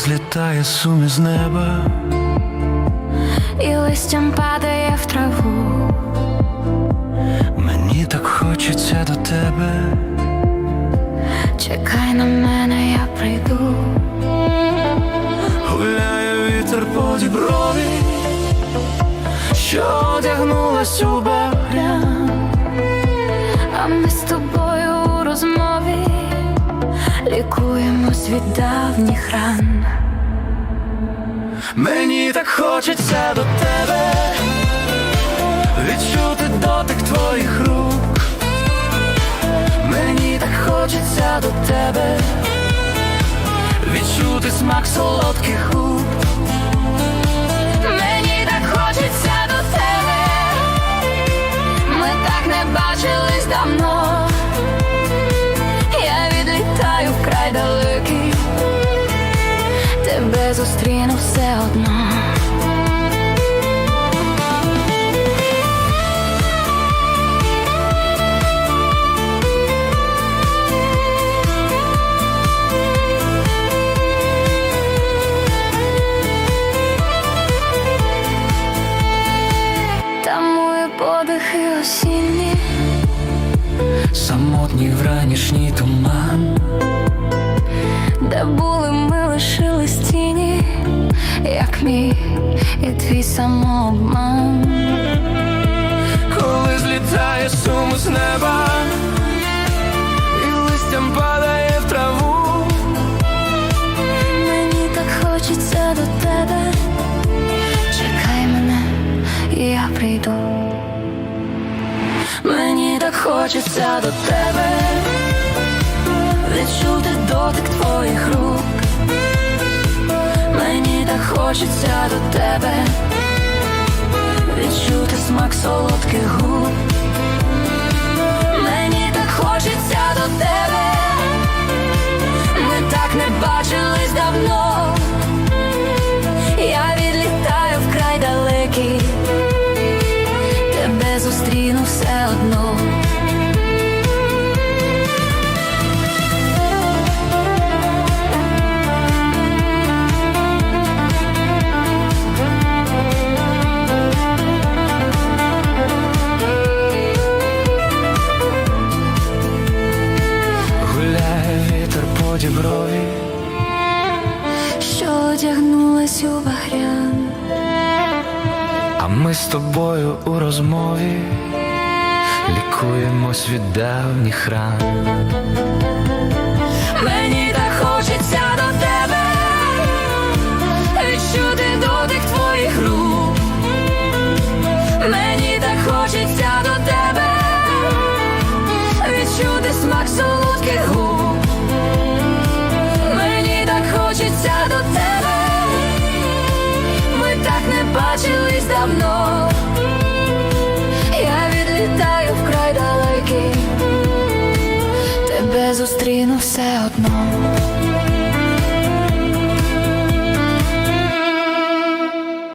злітає сум із неба, і листям падає в траву. мені так хочеться до тебе, Чекай на мене, я прийду. гуляє вітер по діброві, що одягнулась у багрян. А ми з тобою лікуємось від давніх ран. Мені так хочеться до тебе, відчути дотик твоїх рук. Мені так хочеться до тебе, відчути смак солодких губ. Тебе зустріну все одно. Тамує подихи осінні, Самотній вранішній туман, де були ми лишились тіні, як мій і твій самообман. коли злітає сум з неба, і листям падає в траву. Мені так хочеться до тебе. Чекай мене, і я прийду. Мені так хочеться до тебе. Відчути дотик твоїх хочеться до тебе. Відчути смак солодких губ. Вітер брові, Що одягнулась у багрян, а ми з тобою у розмові лікуємось від давніх ран. мені так хочеться до бачились давно. Я відлітаю в край далекий, тебе зустріну все одно.